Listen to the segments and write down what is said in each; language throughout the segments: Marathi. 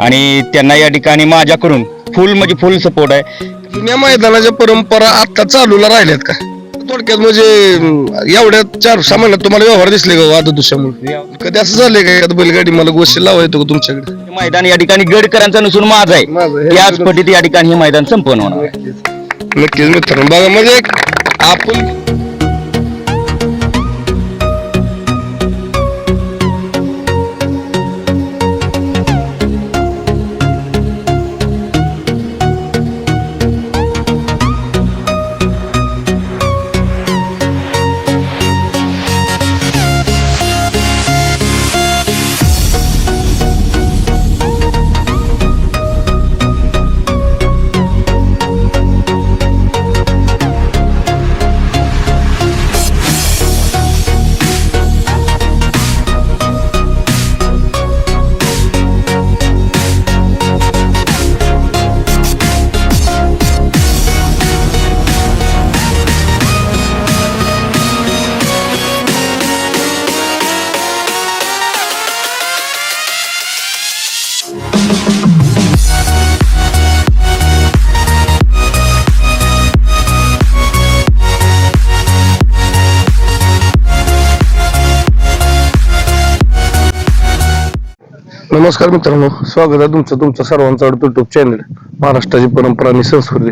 आणि त्यांना या ठिकाणी माझ्याकडून फुल म्हणजे फुल सपोर्ट आहे. जुन्या मैदानाच्या परंपरा आता चालूला राहिल्यात का? थोडक्यात म्हणजे एवढ्या चार सहा महिन्यात तुम्हाला व्यवहार दिसले का वाद दुसऱ्यामुळे? कधी असं झालंय का एखादं बैलगाडी? मला गोष्टी लावा येतो का तुमच्याकडे? हे मैदान या ठिकाणी गडकरांचं नसून माझं माझं आहे. आहे याच पटीत या ठिकाणी हे मैदान संपन्न होणार आहे. नक्कीच मित्रांनो बघा म्हणजे एक आपण नमस्कार मित्रांनो स्वागत आहे तुमचं तुमचं सर्वांचं आवडतं युट्यूब चॅनल महाराष्ट्राची परंपरा आणि संस्कृती.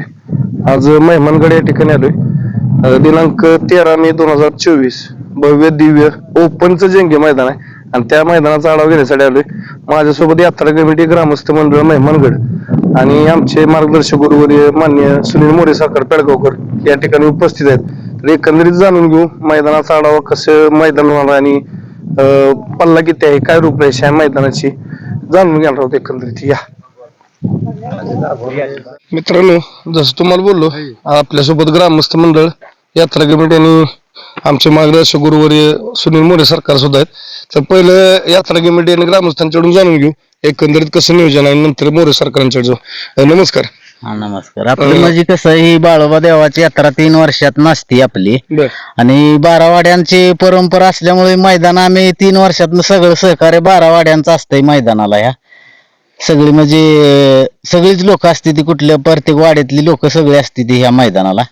आज मेहमानगड या ठिकाणी आलोय. दिनांक तेरा मे दोन हजार चोवीस भव्य दिव्य ओपनचं जंगी मैदान आहे. आणि त्या मैदानाचा आढावा घेण्यासाठी आलोय. माझ्यासोबत यात्रा कमिटी ग्रामस्थ मंडळ मेहमानगड आणि आमचे मार्गदर्शक गुरुवर्य मान्य सुनील मोरे साखर पेडगावकर या ठिकाणी उपस्थित आहेत. तर एकंदरीत जाणून घेऊ मैदानाचा आढावा कसं मैदान होणार आणि पल्ला किती आहे? काय रूपरेषा आहे? मैदानाची? जाणून घेणार आहोत एकंदरीत. या. मित्रांनो जसं तुम्हाला बोललो आपल्यासोबत ग्रामस्थ मंडळ यात्रा कमिटी आणि आमचे मार्गदर्शक गुरुवर्य सुनील मोरे सरकार सुद्धा आहेत. तर पहिलं यात्रा कमिटी आणि ग्रामस्थांच्याकडून जाणून घेऊ एकंदरीत कसं नियोजन आहे नंतर मोरे सरकारांच्याकडे जाऊ. नमस्कार. हा नमस्कार. आपली म्हणजे कसं ही बाळोबा देवाची यात्रा तीन वर्षात नसती आपली. बर. आणि बारावाड्यांची परंपरा असल्यामुळे मैदान आम्ही तीन वर्षात सगळं सहकार्य बारावाड्यांचं असतंय मैदानाला ह्या. सगळी म्हणजे सगळीच लोक असते ती कुठल्या प्रत्येक वाड्यातली लोक सगळी असते ती ह्या मैदानाला.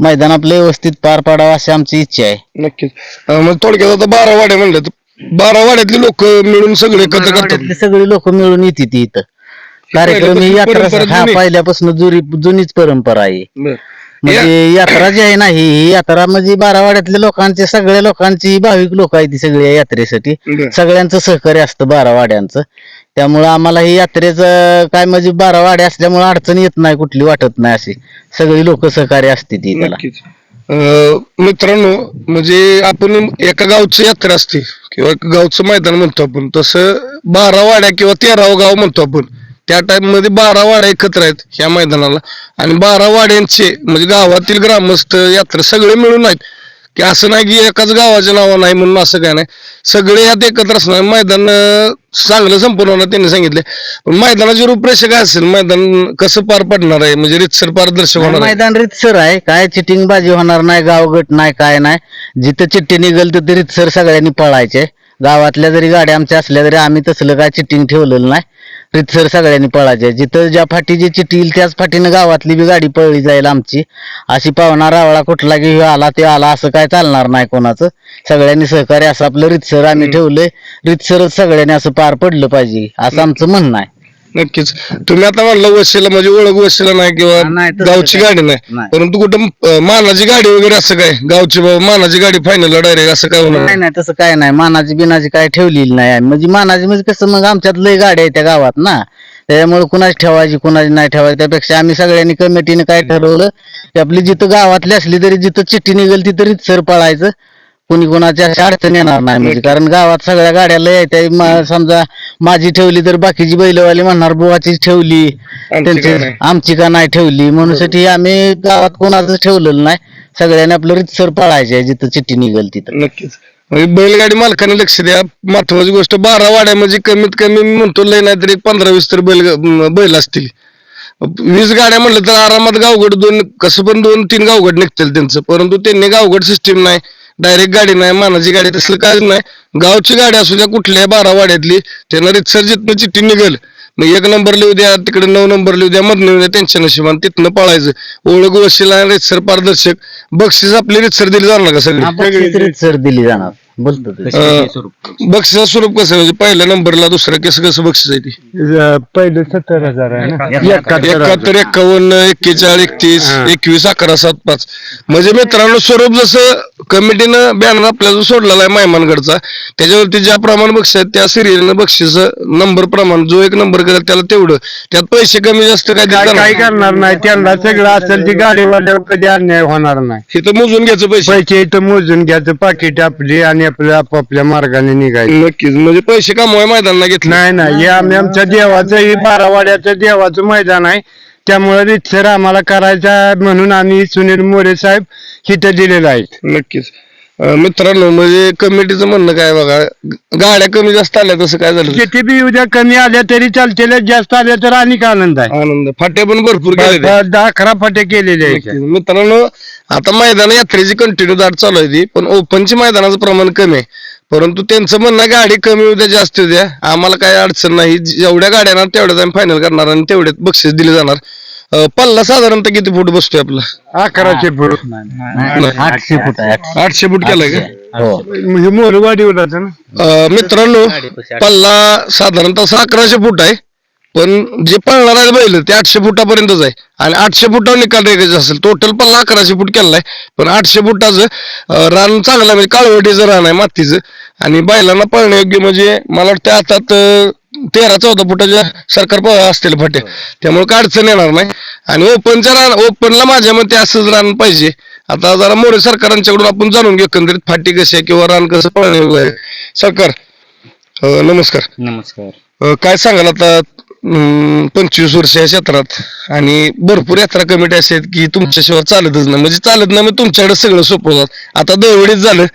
मैदान आपलं व्यवस्थित पार पाडावं अशी आमची इच्छा आहे. नक्कीच. अं, मग थोडक्यात आता बारा वाड्या म्हणलं तर बारा वाड्यातली लोक मिळून सगळे एकत्र करतात. सगळी लोक मिळून येते ती इथं. कार्यक्रम ही यात्रा हा जुनी. पहिल्यापासून जुरी जुनीच परंपरा आहे. म्हणजे यात्रा जी आहे ना ही ही यात्रा म्हणजे बारावाड्यातल्या लोकांचे सगळ्या लोकांची भाविक लोक आहेत ती सगळी या यात्रेसाठी. सगळ्यांचं सहकार्य असतं बारावाड्यांचं. त्यामुळं आम्हाला ही यात्रेचं काय म्हणजे बारावाड्या असल्यामुळे अडचण येत नाही कुठली वाटत नाही अशी. सगळी लोक सहकार्य असते ती त्याला. नक्कीच. अं, मित्रांनो म्हणजे आपण एका गावची यात्रा असते किंवा एका गावचं मैदान म्हणतो आपण. तसं बारा वाड्या किंवा तेरावं गाव म्हणतो आपण. त्या टाइममध्ये बारा वाड्या एकत्र आहेत ह्या मैदानाला. आणि बारा वाड्यांचे म्हणजे गावातील ग्रामस्थ यात्रा सगळे मिळून आहेत. की असं नाही की एकाच गावाच्या नावा नाही म्हणून असं काय नाही. सगळे यात एकत्र असणार. मैदान चांगलं संपूर्ण त्यांनी सांगितले. पण मैदानाची रूपरेषा काय असेल? मैदान कसं पार पडणार आहे? म्हणजे रितसर पारदर्शक होणार आहे. मैदान रितसर आहे. काय चिटिंग बाजी होणार नाही गावगट नाही काय नाही. जिथं चिठ्ठी निघल तिथे रितसर सगळ्यांनी पळायचे. गावातल्या जरी गाड्या आमच्या असल्या तरी आम्ही तसलं काय चिटिंग ठेवलेलं नाही. रितसर सगळ्यांनी पळायचे. जिथं ज्या फाटी जी येईल त्याच फाटीनं गावातली बी गाडी पळली जाईल आमची. अशी पाहुणा रावळा कुठला की ह्यो आला ते आला असं काय चालणार नाही कोणाचं. सगळ्यांनी सहकार्य असं आपलं रितसर आम्ही ठेवलंय. रितसरच सगळ्यांनी असं पार पडलं पाहिजे असं आमचं म्हणणं आहे. नक्कीच. तुम्ही आता म्हणलं वशिला म्हणजे ओळख वशिला नाही किंवा नाही, तसं गावची काय. गाडी नाही. नाही. परंतु कुठं अं, मानाची गाडी वगैरे असं काय? गावची बाबा मानाची गाडी फायनल डायरेक्ट असं काय होणार? नाही नाही तसं काय नाही. मानाची बिनाची काय ठेवलेली नाही. आम्ही. म्हणजे मानाची म्हणजे कसं मग आमच्यात लय गाड्या आहेत त्या गावात ना. त्याच्यामुळे कुणाची ठेवायची कुणाची नाही ठेवायची त्यापेक्षा आम्ही सगळ्यांनी कमिटीने काय ठरवलं की आपली जिथं गावातली असली तरी जिथं चिठ्ठी निघेल तिथं रितसर पळायचं. कुणी कुणाच्या अशा अडचण येणार नाही. म्हणजे कारण गावात सगळ्या गाड्या लय आहेत. त्या मा- समजा माझी ठेवली तर बाकीची बैलवाली म्हणणार बुवाची ठेवली. आमची त्यांची नाही? आमची का नाही ठेवली? म्हणून साठी आम्ही गावात कोणाचं ठेवलेलं नाही. सगळ्यांनी आपलं रितसर पळायचे जिथं चिठ्ठी निघेल तिथं. नक्कीच. म्हणजे बैलगाडी मालकाने लक्ष द्या. महत्वाची गोष्ट बारा वाड्या म्हणजे कमीत कमी मी म्हणतो लय नाही तरी पंधरा वीस तर बैल बैल असतील. वीस गाड्या म्हटलं तर आरामात गावगड दोन कसं पण दोन तीन गावगड निघतील त्यांचं. परंतु त्यांनी गावगड सिस्टीम नाही. डायरेक्ट गाडी नाही मानाची गाडी तसलं काहीच नाही. गावची गाडी असू द्या कुठल्या बारा वाड्यातली त्यांना रितसर जिथनं चिठ्ठी निघेल मग एक नंबर लिहू द्या तिकडे नऊ नंबर लिहू द्या मधनं लिहू द्या त्यांच्या नशिबान तिथनं पळायचं. ओळख वशिला रितसर पारदर्शक. बक्षीस आपली रितसर दिली जाणार का सगळी? बक्षीस दिली जाणार. बोलतो ते. अं, बक्षिसाचं स्वरूप? कसं आहे? म्हणजे पहिल्या नंबरला दुसऱ्या कसं कसं बक्षीस आहे ते? पहिले सत्तर हजार आहे ना. एकाहत्तर एकाहत्तर एक्कावन्न एक्केचाळीस एकतीस एकवीस अकरा सात पाच. म्हणजे मित्रांनो स्वरूप जसं कमिटीनं बॅनर आपल्याला जो सोडलेला आहे मायमानगडचा त्याच्यावरती ज्या प्रमाण बक्षीस आहेत त्या सिरियलनं बक्षीस नंबर प्रमाण जो एक नंबर करेल त्याला तेवढं. त्यात पैसे कमी जास्त काय काय देणार काय नाही. करणार नाही. त्यांना सगळं असेल ती गाडीवाल्यावर कधी अन्याय होणार नाही. हे तर मोजून घ्यायचं पैसे. पैसे इथं मोजून घ्यायचं पाकिट आपली आणि आपल्या आपापल्या मार्गाने निघायचं. नक्कीच. म्हणजे पैसे कमवाय मैदानाला घेतलं. नाही नाही. हे आम्ही आमच्या देवाचं हे बारावाड्याचं देवाचं मैदान आहे. त्यामुळे रितसर आम्हाला करायचा म्हणून आम्ही सुनील मोरे साहेब हिथं दिलेलं आहे. नक्कीच. अं, मित्रांनो म्हणजे कमिटीचं म्हणणं काय बघा? गाड्या कमी जास्त आल्या तसं काय झालं? किती बी उद्या कमी आल्या तरी चालतील. जास्त आल्या तर आणि आनंद आहे. आनंद. फाट्या पण भरपूर दहा अकरा फटे केलेले आहेत. मित्रांनो आता मैदान यात्रेची कंटिन्यू दाट चालू आहे ती पण ओपनची मैदानाचं प्रमाण कमी आहे. परंतु त्यांचं म्हणणं गाडी कमी उद्या जास्त उद्या आम्हाला काही अडचण नाही. जेवढ्या गाड्या येणार तेवढ्याच आम्ही फायनल करणार आणि तेवढ्यात बक्षीस दिले जाणार. पल्ला साधारणतः किती फूट बसतोय आपला? अकराशे फूट. नाही, आठशे फूट आहे आठशे. फूट केलाय का? हो. म्हणजे मोरवाडी ना? अं, मित्रांनो पल्ला साधारणतः असा अकराशे फूट आहे. पण जे पळणार आहे बैल ते आठशे फुटापर्यंतच आहे. आणि आठशे फुटावर निकाल रेगायचा असेल. टोटल पल्ला अकराशे फूट केलाय पण आठशे फुटाचं रान चांगलं आहे, म्हणजे काळवटीचं रान आहे मातीचं. आणि बैलांना पळण्यायोग्य म्हणजे मला वाटतं अं, तेरा चौदा फुटाच्या सरकार असतील फाटे. त्यामुळे काय अडचण येणार नाही. आणि ओपनच्या रान ओपनला माझ्या मते असंच रान पाहिजे. आता जरा मोरे सरकारांच्याकडून आपण जाणून घेऊ. एकंदरीत फाटी कशी आहे किंवा रान कसं आहे. सरकार नमस्कार. नमस्कार. काय सांगाल आता पंचवीस वर्ष या क्षेत्रात. आणि भरपूर यात्रा कमिटी असे आहेत की तुमच्याशिवाय चालतच नाही. म्हणजे चालत नाही मग तुमच्याकडे सगळं सोपं होतात आता दवडीच झालं.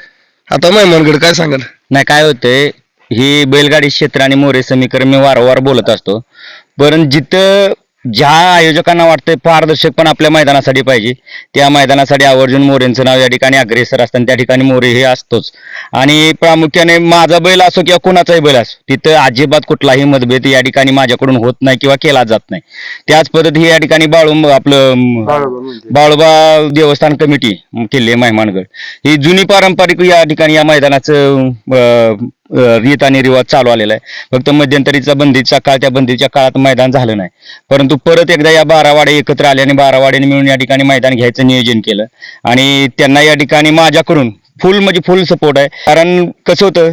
आता मेहमानगड काय सांगाल? नाही काय होतंय ही बैलगाडी क्षेत्र आणि मोरे समीकरण मी वारंवार बोलत असतो. पण जिथं ज्या आयोजकांना वाटतंय पारदर्शक पण आपल्या मैदानासाठी पाहिजे त्या मैदानासाठी आवर्जून मोरेंचं नाव या ठिकाणी अग्रेसर असतं आणि त्या ठिकाणी मोरे हे असतोच. आणि प्रामुख्याने माझा बैल असो किंवा कुणाचाही बैल असो तिथं अजिबात कुठलाही मतभेद या ठिकाणी माझ्याकडून होत नाही किंवा केला जात नाही. त्याच पद्धती या ठिकाणी बाळू आपलं बाळूबा देवस्थान कमिटी किल्ले मेहमानगड. ही जुनी पारंपरिक या ठिकाणी या मैदानाचं रीत आणि रिवाज चालू आलेला आहे. फक्त मध्यंतरीचा बंदीचा काळ त्या बंदीच्या काळात मैदान झालं नाही. परंतु परत एकदा या बारा वाडे एकत्र आले आणि बारा वाड्याने मिळून या ठिकाणी मैदान घ्यायचं नियोजन केलं. आणि त्यांना या ठिकाणी माझ्याकडून फुल म्हणजे फुल सपोर्ट आहे. कारण कसं होतं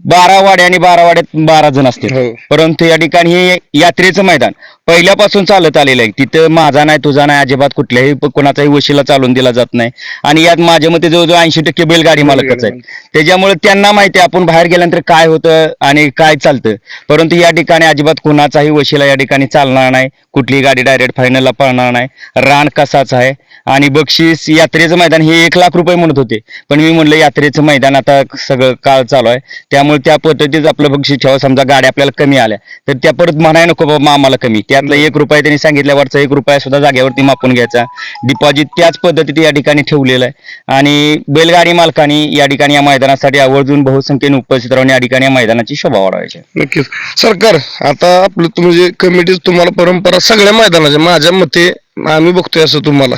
बारा वाड्या आणि बारा वाड्यात बारा जण असतील हो. परंतु या ठिकाणी हे यात्रेचं मैदान पहिल्यापासून चालत आलेलं आहे. तिथं माझा नाही तुझा नाही अजिबात कुठल्याही प- कोणाचाही वशिला चालून दिला जात नाही. आणि यात माझ्या मते जवळजवळ ऐंशी टक्के बैलगाडी मालकच आहेत त्याच्यामुळे त्यांना माहिती आहे आपण बाहेर गेल्यानंतर काय होतं आणि काय चालतं. परंतु या ठिकाणी अजिबात कुणाचाही वशिला या ठिकाणी चालणार नाही. कुठली गाडी डायरेक्ट फायनलला पळणार नाही. रान कसाच आहे. आणि बक्षीस यात्रेचं मैदान हे एक लाख रुपये म्हणत होते. पण मी म्हणलं यात्रेचं मैदान आता सगळं काळ चालू आहे. त्यामुळे त्या पद्धतीच आपलं बक्षीस ठेवा. समजा गाड्या आपल्याला कमी आल्या. तर त्या परत म्हणाय नको बाबा आम्हाला कमी. त्यातलं एक रुपया त्यांनी सांगितल्यावरचा एक रुपया सुद्धा जागेवरती मापून घ्यायचा. डिपॉझिट त्याच पद्धतीत या ठिकाणी ठेवलेलं आहे. आणि बैलगाडी मालकांनी या ठिकाणी या मैदानासाठी आवर्जून बहुसंख्येने उपस्थित राहून या ठिकाणी या मैदानाची शोभा वाढवायची. नक्कीच. सरकार आता आपलं तुम्ही जे कमिटी तुम्हाला परंपरा सगळ्या मैदानाच्या माझ्या मते आम्ही बघतोय असं तुम्हाला.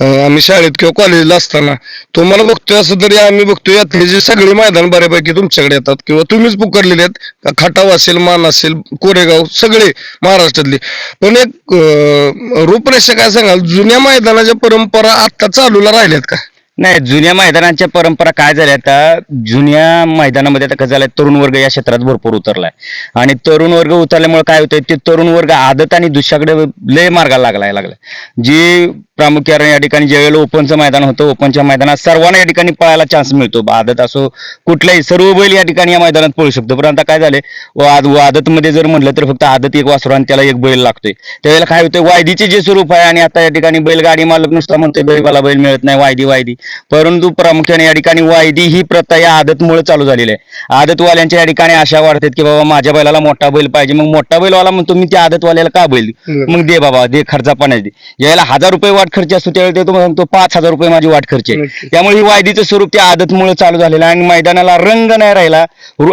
अं, आम्ही शाळेत किंवा कॉलेजला असताना तुम्हाला बघतोय असं तरी आम्ही बघतोय जे सगळे मैदान बऱ्यापैकी तुमच्याकडे येतात. किंवा तुम्हीच पुकारलेले आहेत खटाव असेल मान असेल कोरेगाव सगळे महाराष्ट्रातले. पण एक अं, रूपरेषा काय सांगाल जुन्या मैदानाच्या परंपरा आता चालूला राहिल्यात का? नाही जुन्या मैदानाच्या परंपरा काय झाल्या आता? जुन्या मैदानामध्ये आता कसं झालंय तरुण वर्ग या क्षेत्रात भरपूर उतरलाय. आणि तरुण वर्ग उतरल्यामुळे काय होतंय ते तरुण वर्ग आदत आणि दुसऱ्याकडे लय मार्गाला लागलाय लागलाय. जी प्रामुख्याने या ठिकाणी ज्यावेळेला ओपनचं मैदान होतं ओपनच्या मैदानात सर्वांना या ठिकाणी पळायला चान्स मिळतो. आदत असो कुठलाही सर्व बैल या ठिकाणी या मैदानात पळू शकतो. पण आता काय झालंय वाद आदतमध्ये जर म्हटलं तर फक्त आदत एक वासरू आणि त्याला एक बैल लागतोय. त्यावेळेला काय होतंय वायदीचे जे स्वरूप आहे आणि आता या ठिकाणी बैलगाडी मालक नुसता म्हणतोय बैल मला बैल मिळत नाही वायदी वायदी. परंतु प्रामुख्याने या ठिकाणी वायदी ही प्रथा या आदतमुळे चालू झालेली आहे. आदतवाल्यांच्या या ठिकाणी आशा वाढतात की बाबा माझ्या बैलाला मोठा बैल पाहिजे. मग मोठा बैलवाला म्हणतो मी त्या आदतवाल्याला का बैल? मग दे बाबा दे खर्चा दे. ज्यावेळेला हजार रुपये वाट खर्च असतो त्यावेळी ते तुम्हाला सांगतो पाच हजार रुपये माझी वाट खर्च आहे. त्यामुळे ही वायदीचं स्वरूप त्या आदतमुळे चालू झालेलं आहे आणि मैदानाला रंग नाही राहिला.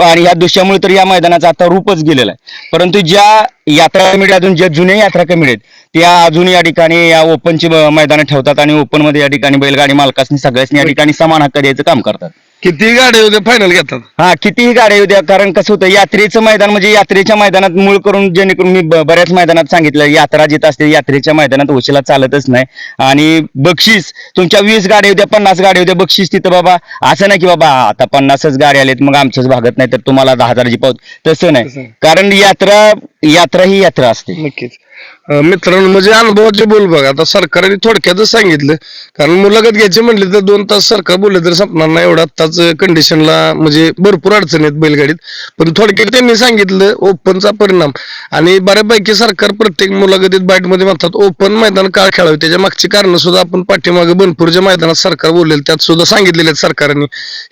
आणि या दृश्यामुळे तर या मैदानाचं आता रूपच गेलेलं आहे. परंतु ज्या यात्रा कमिटी अजून ज्या जुन्या यात्रा कमिटी आहेत त्या अजून या ठिकाणी या ओपनची मैदानं ठेवतात आणि ओपनमध्ये या ठिकाणी बैलगाडी मालकासनी सगळ्यांनी या ठिकाणी समान हक्क द्यायचं काम करतात. किती गाड्या उद्या फायनल घेतात? हा कितीही गाड्या येऊ द्या कारण कसं होतं यात्रेचं मैदान म्हणजे यात्रेच्या मैदानात मूळ करून जेणेकरून मी ब- बऱ्याच मैदानात सांगितलं यात्रा जिथं असते यात्रेच्या मैदानात उशीला चालतच नाही. आणि बक्षीस तुमच्या वीस गाड्या उद्या पन्नास गाड्या उद्या बक्षीस तिथं बाबा असं नाही की बाबा आता पन्नासच गाड्या आलेत मग आमचंच भागत नाही तर तुम्हाला दहा हजाराची पावत. तसं तसं नाही नाही. कारण यात्रा यात्रा ही यात्रा असते. नक्कीच. अं, मित्रांनो म्हणजे अनुभवाचे बोल बघा. आता सरकारने थोडक्यातच सांगितलं. कारण मुलाखत घ्यायची म्हणले तर दोन तास सरकार बोलले तर संपणार नाही. एवढा आत्ताच कंडिशनला म्हणजे भरपूर अडचणी आहेत बैलगाडीत. पण थोडक्यात त्यांनी सांगितलं ओपनचा परिणाम. आणि बऱ्यापैकी सरकार प्रत्येक मुलाखतीत बाईटमध्ये म्हणतात ओपन मैदान का खेळावे. त्याच्या मागची कारण सुद्धा आपण पाठीमागे बनपूरच्या मैदानात सरकार बोललेलं त्यात सुद्धा सांगितलेले आहेत सरकारने.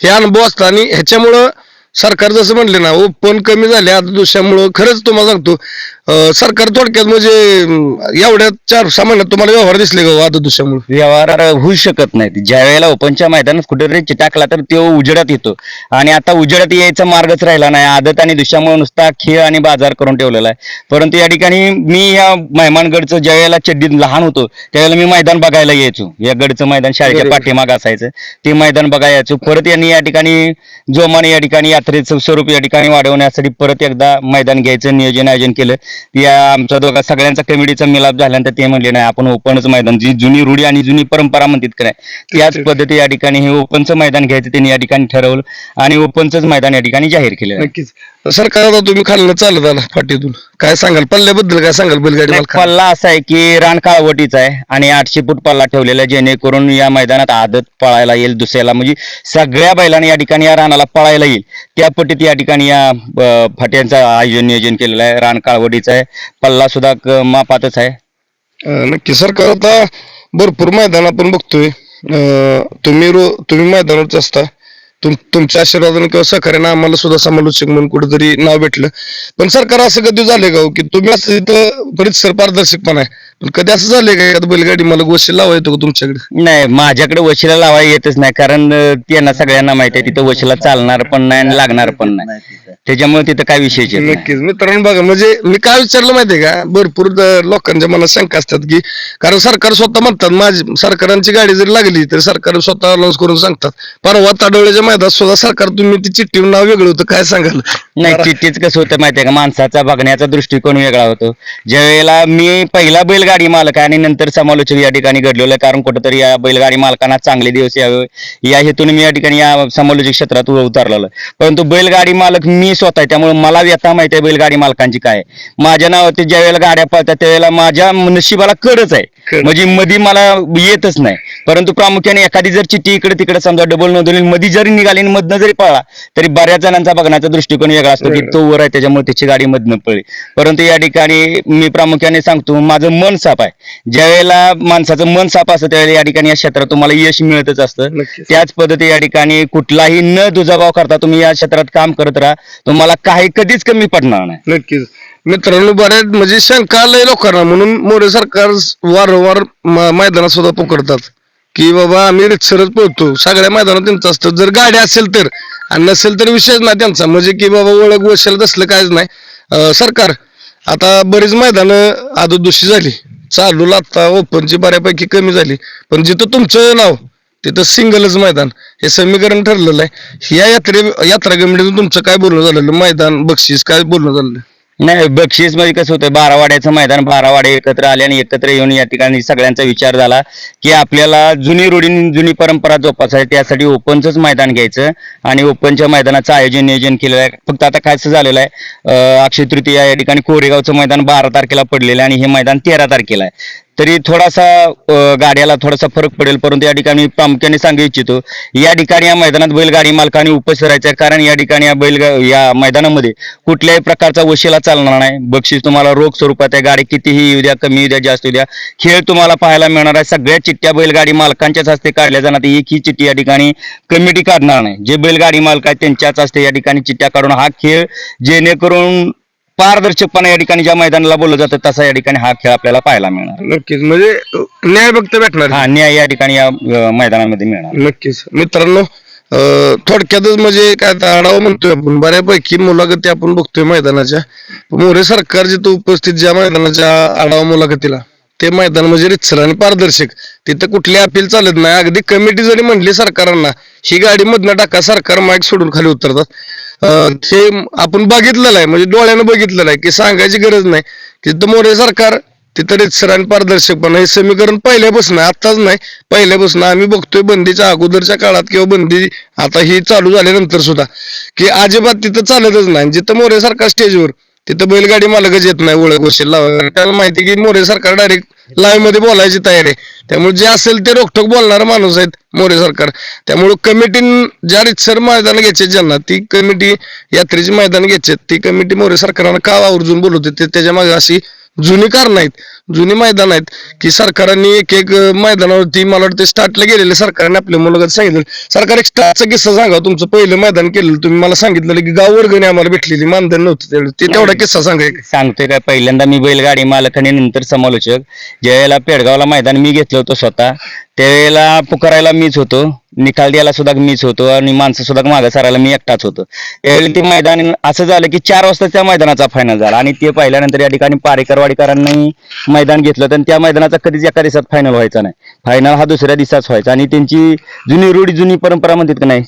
हे अनुभव असतात आणि ह्याच्यामुळं सरकार जसं म्हणले ना ओपन कमी झाले आता दुसऱ्यामुळं. खरंच तुम्हाला सांगतो सरकार थोडक्यात म्हणजे एवढ्या चार सहा महिन्यात तुम्हाला व्यवहार दिसले का हो आता दुसऱ्यामुळे व्यवहार होऊ शकत नाही ज्या वेळेला ओपनच्या मैदानात कुठेतरी चिटाकला तर तो उजेडात येतो. आणि आता उजेडात यायचा मार्गच राहिला नाही. आदत आणि दुसऱ्यामुळे नुसता खेळ आणि बाजार करून ठेवलेला आहे. परंतु या ठिकाणी मी या मेहमानगडचं ज्या वेळेला चड्डीत लहान होतो त्यावेळेला मी मैदान बघायला यायचो. या गडचं मैदान शाळेच्या. पाठीमाग असायचं. ते मैदान बघायला यायचो. परत यांनी या ठिकाणी जोमाने या ठिकाणी यात्रेचं स्वरूप या ठिकाणी वाढवण्यासाठी परत एकदा मैदान घ्यायचं नियोजन आयोजन केलं. या आमच्या दोघा सगळ्यांचा कमिटीचा मिलाप झाल्यानंतर ते म्हणले नाही आपण ओपनच मैदान जी जुनी रूढी आणि जुनी परंपरा म्हणतात काय त्याच तेच. पद्धती या ठिकाणी हे ओपनचं मैदान घ्यायचं त्यांनी या ठिकाणी ठरवलं आणि ओपनचंच मैदान या ठिकाणी जाहीर केलं नक्कीच सरकार आता तुम्ही खाल्लं चालत आला पाठीतून. काय सांगाल? पल्ल्याबद्दल काय सांगाल बैलगाडी नाही, मालकाला? पल्ला असा आहे की रान काळवटीचा आहे आणि आठशे फूट पल्ला ठेवलेला आहे जेणेकरून या मैदानात आदत पळायला येईल दुसऱ्याला. म्हणजे सगळ्या बैलांनी या ठिकाणी या रानाला पळायला येईल. त्या पद्धती या ठिकाणी या अं, फाट्यांचं आयोजन नियोजन केलेलं आहे. रान काळवटीचा आहे. पल्ला सुद्धा क- मापातच आहे. अं, नक्की. सरकार आता भरपूर मैदान आपण बघतोय. अं, तुम्ही रो तुम्ही मैदानावरच असता. तुम तुमच्या आशीर्वादाने किंवा सहकार्याने आम्हाला सुद्धा समालोचक म्हणून कुठेतरी नाव भेटलं. पण सरकार असं कधी झाले का हो, की तुम्ही असं इथं परिसर पारदर्शकपणा आहे. पण कधी असं झालंय का? एखादं बैलगाडी मला गोष्टी लावा येतो का तुमच्याकडे? नाही माझ्याकडे वशिला लावायला येतच नाही. कारण अं, त्यांना सगळ्यांना माहिती आहे तिथं वशिला चालणार पण नाही आणि लागणार पण नाही. त्याच्यामुळे तिथं काय विषयच येत नाही. नक्कीच. मित्रांनो बघा म्हणजे मी काय विचारलं माहितीये का? भरपूर द- लोकांच्या मनात शंका असतात की कारण सरकार स्वतः म्हणतात माझी सरकारांची गाडी जरी लागली तर सरकार स्वतः अनाऊन्स करून सांगतात. परवा ताडोळ्याच्या मैदानात सुद्धा सरकार तुम्ही ती चिठ्ठी नाव वेगळं होतं काय सांगाल नाही चिठ्ठीच कसं होतं माहितीये का माणसाचा बघण्याचा दृष्टिकोन वेगळा होतो ज्या वेळेला मी पहिला बैलगाडी मालक आहे आणि नंतर समालोचक या ठिकाणी घडलेलं आहे कारण कुठेतरी या बैलगाडी मालकांना चांगले दिवस यावे या हेतून मी या ठिकाणी या समालोचक क्षेत्रात उतरलेलो आहे. परंतु बैलगाडी मालक मी स्वतः आहे त्यामुळे मला व्यथा माहिती आहे बैलगाडी मालकांची काय आहे. माझ्या नावावरती ज्या वेळेला गाड्या पळतात त्यावेळेला माझ्या नशिबाला कडच आहे कड. म्हणजे मधी मला येतच नाही परंतु प्रामुख्याने एखादी जर चिठ्ठी इकडे तिकडे समजा डबल नोंदवली मधी जरी निघाली आणि मधनं जरी पळला तरी बऱ्याच जणांचा बघण्याचा दृष्टिकोन वेगळा असतो की. तो वर आहे त्याच्यामुळे त्याची गाडी मधनं पळली. परंतु या ठिकाणी मी प्रामुख्याने सांगतो माझं मन साफ आहे. ज्या वेळेला माणसाचं मन साफ असतं त्यावेळेला या ठिकाणी या क्षेत्रात तुम्हाला यश मिळतच असतं. त्याच पद्धती या ठिकाणी कुठलाही न दुजाभाव करता तुम्ही या क्षेत्रात काम करत राहा. तुम्हाला काही कधीच कमी पडणार नाही. नक्कीच. मित्रांनो बऱ्याच म्हणजे शंका आलंय लोकांना म्हणून मोरे सरकार वारंवार मैदानात सुद्धा पकडतात की बाबा आम्ही रिक्सरच पोहतो सगळ्या मैदानात त्यांचं असतं. जर गाडी असेल तर आणि नसेल तर विषयच नाही त्यांचा. म्हणजे की बाबा ओळख वशाला तसलं काहीच नाही. अं, सरकार आता बरीच मैदानं आदोदुशी झाली. चालू आता ओपनची बऱ्यापैकी कमी झाली. पण जिथं तुमचं नाव तिथं सिंगलच मैदान. हे समीकरण ठरलेलं आहे. या यात्रे यात्रा कमिटीतून तुमचं काय बोलणं झालेलं? मैदान बक्षीस काय बोलणं झालेलं? नाही बक्षीस म्हणजे कसं होतं बारावाड्याचं मैदान बारावाडे एकत्र आले आणि एकत्र येऊन या ठिकाणी सगळ्यांचा विचार झाला की आपल्याला जुनी रूढी जुनी परंपरा जोपासायची त्यासाठी ओपनचंच मैदान घ्यायचं आणि ओपनच्या मैदानाचं आयोजन नियोजन केलेलं आहे. फक्त आता काय झालेलं आहे अक्षय तृतीया या ठिकाणी कोरेगावचं मैदान बारा तारखेला पडलेलं आहे आणि हे मैदान तेरा तारखेला आहे. तरी थोडासा अ, गाड्याला थोडासा फरक पडेल. परंतु या ठिकाणी प्रामुख्याने सांगू इच्छितो या ठिकाणी या मैदानात बैलगाडी मालकाने उपस्थित राहायचं आहे. कारण या ठिकाणी या बैल या मैदानामध्ये कुठल्याही प्रकारचा वशिला चालणार नाही. बक्षीस तुम्हाला रोख स्वरूपात आहे. गाडी कितीही येऊ द्या कमी येऊ द्या जास्त येऊ द्या. खेळ तुम्हाला पाहायला मिळणार आहे. सगळ्या चिठ्ठ्या बैलगाडी मालकांच्याच हस्ते काढल्या जाणार एक ही चिठ्ठी या ठिकाणी कमिटी काढणार नाही. जे बैलगाडी मालक आहेत त्यांच्याच हस्ते या ठिकाणी चिठ्ठ्या काढून हा खेळ जेणेकरून पारदर्शकपणे या ठिकाणी ज्या मैदानाला बोललं जातं तसा या ठिकाणी हा खेळ आपल्याला पाहायला मिळणार. नक्कीच. म्हणजे न्याय फक्त भेटणार. हा न्याय या ठिकाणी या अ, मैदानामध्ये मिळणार. नक्कीच. मित्रांनो अं, थोडक्यातच म्हणजे काय आता आढावा म्हणतोय आपण. बऱ्यापैकी मुलाखती आपण बघतोय मैदानाच्या. मोरे सरकार जिथं उपस्थित ज्या मैदानाच्या आढावा मुलाखतीला ते मैदान म्हणजे रितसर आणि पारदर्शक. तिथं कुठली अपील चालत नाही. अगदी कमिटी जरी म्हणली सरकारांना ही गाडी मधनं टाका सरकार माईक सोडून खाली उतरतात. हे आपण बघितलेलं आहे म्हणजे डोळ्यानं बघितलेलं आहे की सांगायची गरज नाही. की तिथं मोरे सरकार तिथं रितसर आणि पारदर्शकपणा हे समीकरण पहिल्यापासून आताच आत्ताच नाही पहिल्यापासून आम्ही बघतोय बंदीच्या अगोदरच्या काळात किंवा बंदी आता ही चालू झाल्यानंतर सुद्धा की अजिबात तिथं चालतच नाही. जिथं मोरे सरकार स्टेजवर तिथं बैलगाडी मालकच येत नाही ओळख वशील लावायला त्याला माहिती की मोरे सरकार डायरेक्ट लाईव्हमध्ये बोलायची तयारी आहे. त्यामुळे जे असेल ते रोखोक बोलणारा माणूस आहेत मोरे सरकार. त्यामुळे कमिटी ज्या रितसर मैदान घ्यायचे ज्यांना ती कमिटी यात्रेची मैदान घ्यायचे ती कमिटी मोरे सरकारनं का आवर्जून बोलवते? त्याच्यामागे अशी जुनी कारण आहेत. जुनी मैदान आहेत की सरकारांनी एक एक मैदानावरती मला वाटतं स्टार्टला गेलेले सरकारने आपल्या मुलाखत सांगितलं सरकार एक स्टार्टचा किस्सा सांगा तुमचं पहिलं मैदान केलेलं तुम्ही मला सांगितलं की गाव वर्गणी आम्हाला भेटलेली मानधन नव्हतं त्यावेळी ते तेवढा किस्सा सांगा एक. सांगतोय काय पहिल्यांदा मी बैलगाडी मालक आणि नंतर समालोचक. ज्यावेळेला पेडगावला मैदान मी घेतलं होतं स्वतः त्यावेळेला पुकारायला मीच होतो निकाल द्यायला सुद्धा मीच होतो आणि माणसं सुद्धा मागे सारायला मी एकटाच होतो. त्यावेळी ते मैदान असं झालं की चार वाजता त्या मैदानाचा फायनल झाला आणि ते पाहिल्यानंतर या ठिकाणी पारेकरवाडीकरांनी मैदान घेतलं तर त्या मैदानाचा कधीच एका दिवसात फायनल व्हायचा नाही. फायनल हा दुसऱ्या दिवसाच व्हायचा. आणि त्यांची जुनी रूढी जुनी परंपरा म्हणतात का नाही?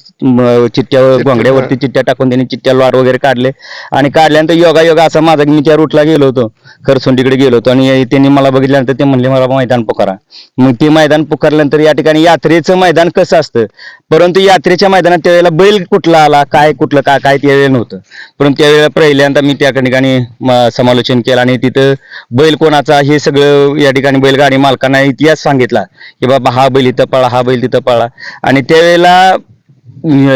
चिठ्ठ्या घोंगड्यावरती चिठ्ठ्या टाकून त्यांनी चिठ्ठ्या लोहार वगैरे काढले. आणि काढल्यानंतर योगा योगा असा माझा मी त्या रूटला गेलो होतो. खरसोंडीकडे गेलो होतो. आणि त्यांनी मला बघितल्यानंतर ते म्हणले मला मैदान पुकारा. मग ते मैदान पुकारल्यानंतर या ठिकाणी यात्रेचं मैदान कसं असतं? परंतु यात्रेच्या मैदानात त्यावेळेला बैल कुठला आला? काय कुठलं काय काय त्यावेळेला नव्हतं. परंतु त्यावेळेला पहिल्यांदा मी त्या ठिकाणी समालोचन केलं. आणि तिथं बैल कोणाचा हे सगळं या ठिकाणी बैलगाडी मालकांना इतिहास सांगितला की बाबा हा बैल इथं पळा हा बैल तिथं पळा. आणि त्यावेळेला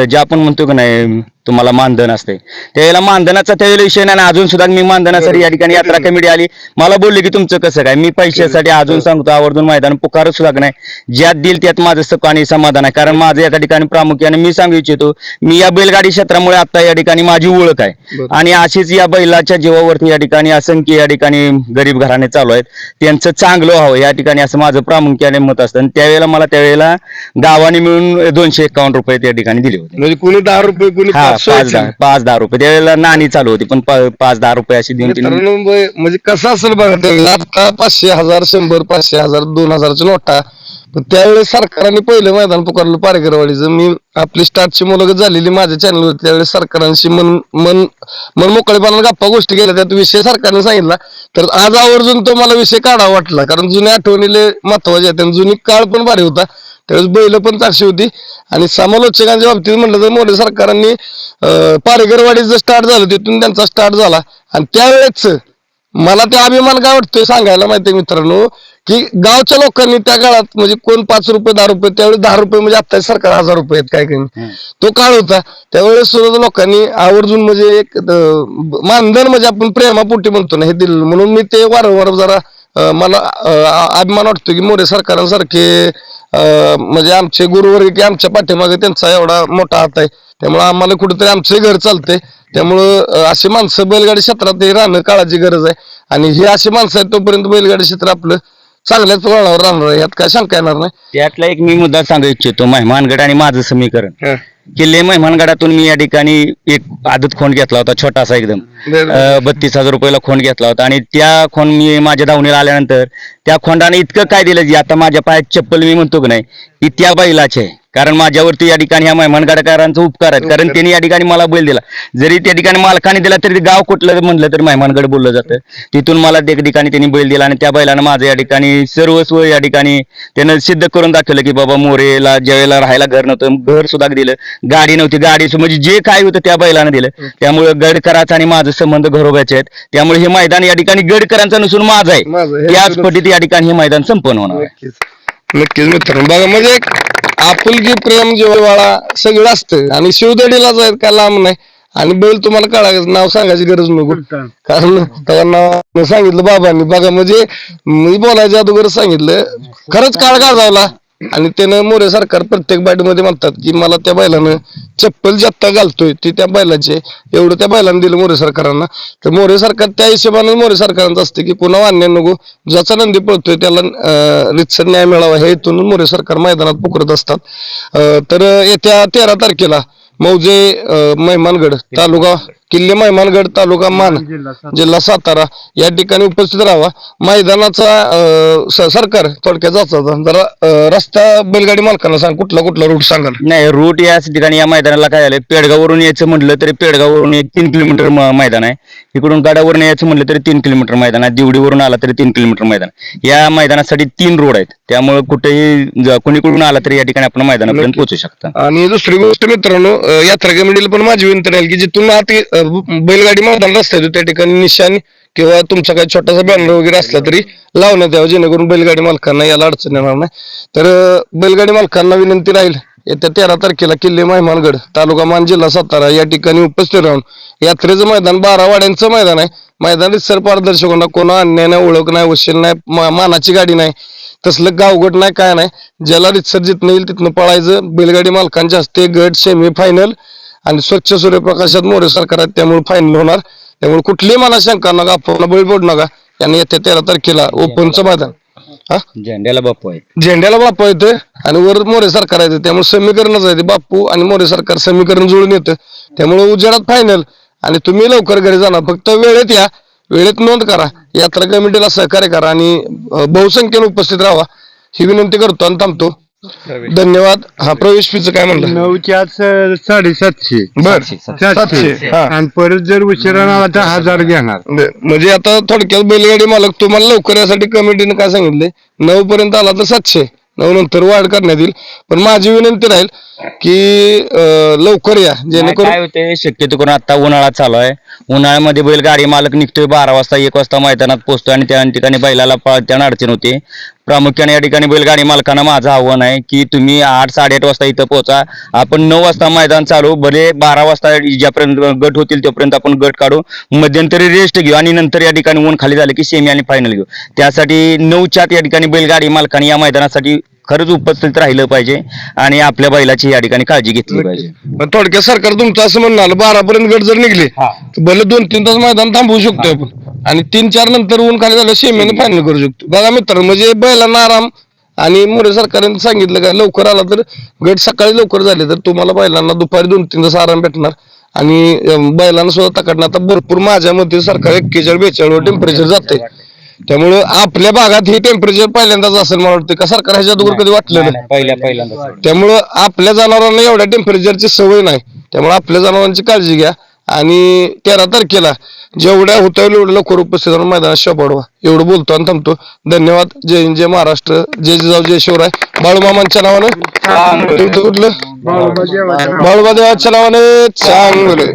जे आपण म्हणतो का नाही तुम्हाला मानधन असते. त्यावेळेला मानधनाचा त्यावेळेला विषय नाही अजून सुद्धा मी मानधनासाठी या ठिकाणी यात्रा कमिटी आली. मला बोलले की तुमचं कसं काय? मी पैशासाठी अजून सांगतो आवर्जून मैदान पुकारत सुद्धा नाही. ज्यात दिल त्यात माझं सुख आणि समाधान आहे. कारण माझं या ठिकाणी प्रामुख्याने मी सांगू इच्छितो मी या बैलगाडी क्षेत्रामुळे आता या ठिकाणी माझी ओळख आहे. आणि अशीच या बैलाच्या जीवावरती या ठिकाणी असंख्य या ठिकाणी गरीब घराणे चालू आहेत. त्यांचं चांगलं व्हावं या ठिकाणी असं माझं प्रामुख्याने मत असतं. आणि त्यावेळेला मला त्यावेळेला गावाने मिळून दोनशे एकावन्न रुपये त्या ठिकाणी दिले होते. म्हणजे कुणी दहा रुपये कुणी पाच. दहा पाच दहा रुपये. त्यावेळेला नाणी चालू होती पण पा- पाच दहा रुपये अशी देऊन त्यांनी- मित्रांनो ब- म्हणजे कसं असेल बघा त्यावेळेला आता पाचशे हजार शंभर पाचशे हजार दोन हजारच्या नोटा. पण त्यावेळेस सरकारने पहिलं मैदान पुकारलं पारेकरवाडीचं मी आपली स्टार्टची मुलाखत झालेली माझ्या चॅनलवर त्यावेळेस सरकारांशी मन मन मन मोकळेपणाने गप्पा गोष्टी केल्या. त्यात विषय सरकारने सांगितला. तर आज आवर्जून तो मला विषय काढावा वाटला. कारण जुन्या आठवणीले महत्त्वाचे आहेत. आणि जुनी काळ पण भारी होता. त्यावेळेस बैल पण चारशे होती. आणि समालोचकांच्या बाबतीत म्हटलं तर मोदी सरकारांनी पारेकरवाडीचं स्टार्ट झालं तिथून त्यांचा स्टार्ट झाला. आणि त्यावेळेच मला ते अभिमान काय वाटतोय सांगायला माहितीये मित्रांनो? की गावच्या लोकांनी त्या काळात म्हणजे कोण पाच रुपये दहा रुपये त्यावेळेस दहा रुपये म्हणजे आता सरकार हजार रुपये आहेत काय काही तो काळ होता. त्यावेळेस सुद्धा लोकांनी आवर्जून म्हणजे एक मानधन म्हणजे आपण प्रेमापोटी म्हणतो ना हे दिलं म्हणून मी ते वारंवार जरा मला अभिमान वाटतो की मोरे सरकारांसारखे म्हणजे आमचे गुरुवर्ग की आमच्या पाठीमागे त्यांचा एवढा मोठा हात आहे. त्यामुळे आम्हाला कुठेतरी आमचे घर चालतंय. त्यामुळं अशी माणसं बैलगाडी क्षेत्रात राहणं काळाची गरज आहे. आणि ही अशी माणसं आहेत तोपर्यंत बैलगाडी क्षेत्र आपलं चांगल्याच वळणावर राहणार आहे. यात काय शंका येणार नाही. त्यातला एक मी मुद्दा सांगू इच्छितो. मेहमानगड आणि माझं समीकरण. किल्ले मेहमानगडातून मी या ठिकाणी एक आदत खोंड घेतला होता छोटासा एकदम. बत्तीस हजार रुपयाला खोंड घेतला होता आणि त्या खोंड मी माझ्या धावणीला आल्यानंतर त्या खोंडाने इतकं काय दिलं जी आता माझ्या पायात चप्पल मी म्हणतो की नाही ती त्या बैलाचे आहे. कारण माझ्यावरती या ठिकाणी ह्या मेहमानगडकरांचा उपकार आहेत. कारण त्यांनी या ठिकाणी मला बैल दिला. जरी त्या ठिकाणी मालकाने दिला तरी गाव कुठलं म्हणलं तर मेहमानगड बोललं जातं. तिथून मला त्या ठिकाणी त्यांनी बैल दिला आणि त्या बैलानं माझं या ठिकाणी सर्वस्व या ठिकाणी त्यानं सिद्ध करून दाखवलं की बाबा मोरेला ज्यावेळेला राहायला घर नव्हतं घर सुद्धा दिलं. गाडी नव्हती गाडी म्हणजे जे काय होतं त्या बैलानं दिलं. त्यामुळे गडकराचा आणि माझं संबंध घरोब्याचे आहेत. त्यामुळे हे मैदान या ठिकाणी गडकरांचं नसून माझं आहे. त्याच पद्धती या ठिकाणी हे मैदान संपन्न होणार आहे. नक्कीच मित्रांनो. बघा म्हणजे एक आपुलकी प्रेम जिव्हाळा सगळं असतं. आणि शिवदडीलाच आहेत काय लांब नाही. आणि बैल तुम्हाला कळायचं नाव सांगायची गरज नको. कारण त्याला नाव सांगितलं बाबांनी. बघा म्हणजे मी बोलायच्या अगोदर सांगितलं खरंच काळ गाजवला. आणि त्यानं मोरे सरकार प्रत्येकमध्ये म्हणतात की मला त्या बैलानं चप्पल जत्ता घालतोय ती त्या बैलाचे एवढं त्या बैलानं दिलं मोरे सरकारांना. तर मोरे सरकार त्या हिशोबाने मोरे सरकारांचं असते की कोणा अन्याय नको ज्याचा नंदी पळतोय त्याला रितसर न्याय मिळावा हे हेतून मोरे सरकार मैदानात पुकरत असतात. तर येत्या तेरा तारखेला मौजे अं, मेहमानगड तालुका किल्ले मेहमानगड तालुका मान जिल्हा सातारा. या ठिकाणी उपस्थित राहावा. मैदानाचा अं, सरकार थोडक्यात जाचा जरा अं, रस्ता बैलगाडी मालकांना सांग कुठला कुठला रूट सांगाल? नाही रूट या ठिकाणी या मैदानाला काय झालंय? पेडगाववरून यायचं म्हटलं तरी पेडगाववरून एक तीन किलोमीटर म- मैदान आहे. इकडून गडावरून यायचं म्हटलं तरी तीन किलोमीटर मैदान आहे. दिवडीवरून आला तरी तीन किलोमीटर मैदान आहे. या मैदानासाठी तीन रोड आहेत. त्यामुळे कुठेही ज- कोणीकडून आला तरी या ठिकाणी आपण मैदानापर्यंत पोहोचू शकता. आणि दुसरी गोष्ट मित्रांनो अं, यात्रा कमिटीला पण माझी विनंती राहील की जिथून आत अं, बैलगाडी मैदान रस्ता येतो त्या ठिकाणी निशाण किंवा तुमचा काही छोटासा बॅनर वगैरे असला तरी लावण्यात यावं जेणेकरून बैलगाडी मालकांना याला अडचण येणार नाही. तर बैलगाडी मालकांना विनंती राहील येत्या तेरा तारखेला किल्ले महिमानगड तालुका मान जिल्हा सातारा या ठिकाणी उपस्थित राहून यात्रेचं मैदान बारा वाड्यांचं मैदान आहे. मैदान सर पारदर्शक होणार कोणा अन्याय नाही ओळख नाही वशील नाही मा- मानाची गाडी नाही. तसलं गावगट नाही काय नाही. ज्याला रितसर जिथनं येईल तिथनं पळायचं. बैलगाडी मालकांच्या हस्ते गट सेमी फायनल आणि स्वच्छ सूर्यप्रकाशात मोरे सरकार आहेत त्यामुळे फायनल होणार. त्यामुळे कुठलीही मला शंका नका आपण बळी पडू नका. यांनी येत्या तेरा तारखेला ओपनचं मैदान. हा? झेंड्याला बापू आहे झेंड्याला बाप्पा येतं आणि वर मोरे सरकार येतं त्यामुळे समीकरणच आहे ते बाप्पू आणि मोरे सरकार समीकरण जुळून येतं. त्यामुळे उजेडात फायनल आणि तुम्ही लवकर घरी जाणार. फक्त वेळेत या. वेळेत नोंद करा. यात्रा कमिटीला सहकार्य करा. आणि बहुसंख्येने उपस्थित राहा. ही विनंती करतो आणि थांबतो. धन्यवाद. हा प्रवेश फीचं काय म्हणलं? नऊच्या साडेसातशे. बर. सातशे. सातशे. हा. आणि परत जर उशिरा आला तर हजार घेणार. बर. म्हणजे आता थोडक्यात बैलगाडी मालक तुम्हाला लवकर यासाठी कमिटीने काय सांगितले नऊ पर्यंत आला तर सातशे. नऊ नंतर वाढ करण्यात येईल. पण माझी विनंती राहील की अं, लवकर या. नाही, जेणेकरून काय होते शक्यतो करून आता उन्हाळा चालू आहे. उन्हाळ्यामध्ये बैल गाडी मालक निघतोय बारा वाजता एक वाजता मैदानात पोहोचतोय आणि त्या ठिकाणी बैलाला पळताना अडचण होते. प्रामुख्याने या ठिकाणी बैलगाडी मालकांना माझं आव्हान आहे की तुम्ही आठ साडेआठ वाजता इथं पोहोचा. आपण नऊ वाजता मैदान चालू भले बारा वाजता ज्यापर्यंत गट होतील तोपर्यंत आपण गट काढू. मध्यंतरी रेस्ट घेऊ आणि नंतर या ठिकाणी ऊन खाली झालं की सेमी आणि फायनल घेऊ. त्यासाठी नऊच्यात या ठिकाणी बैलगाडी मालकांनी या मैदानासाठी खरंच उपस्थित राहिलं पाहिजे आणि आपल्या बैलाची या ठिकाणी काळजी घेतली पाहिजे. पण थोडक्यात सरकार तुमचं असं म्हणणं आलं बारा पर्यंत गट जर निघले तर भले दोन तीन तास मैदान थांबवू शकतो आपण. आणि तीन चार नंतर ऊन खाली झालं शेमीने फायनल करू शकतो. बघा मित्र म्हणजे बैलांना आराम आणि मोरे सरकारने सांगितलं का लवकर आला तर गट सकाळी लवकर झाले तर तुम्हाला बैलांना दुपारी दोन तीन तास आराम भेटणार. आणि बैलांना सुद्धा तकडनं आता भरपूर माझ्या मते सरकार एक्केचाळीस बेचाळीस टेम्परेचर जाते त्यामुळे आपल्या भागात हे टेम्परेचर पहिल्यांदाच असेल मला वाटतं. का सरकार ह्याच्या अगोदर कधी वाटलं नाही पहिल्या पहिल्यांदा त्यामुळं आपल्या जनावरांना एवढ्या टेम्परेचरची सवय नाही. त्यामुळे आपल्या जनावरांची काळजी घ्या. आणि तेरा तारखेला जेवढ्या होता येईल एवढं लवकर उपस्थित राहून मैदानात शोपाडवा एवढं बोलतो आणि थांबतो. धन्यवाद. जय हिंद जय महाराष्ट्र. जय जिजाऊ जय शिवराय. बाळूमामांच्या नावानं. तुमचं कुठलं? बाळूबा देवाच्या नावाने चांगलं.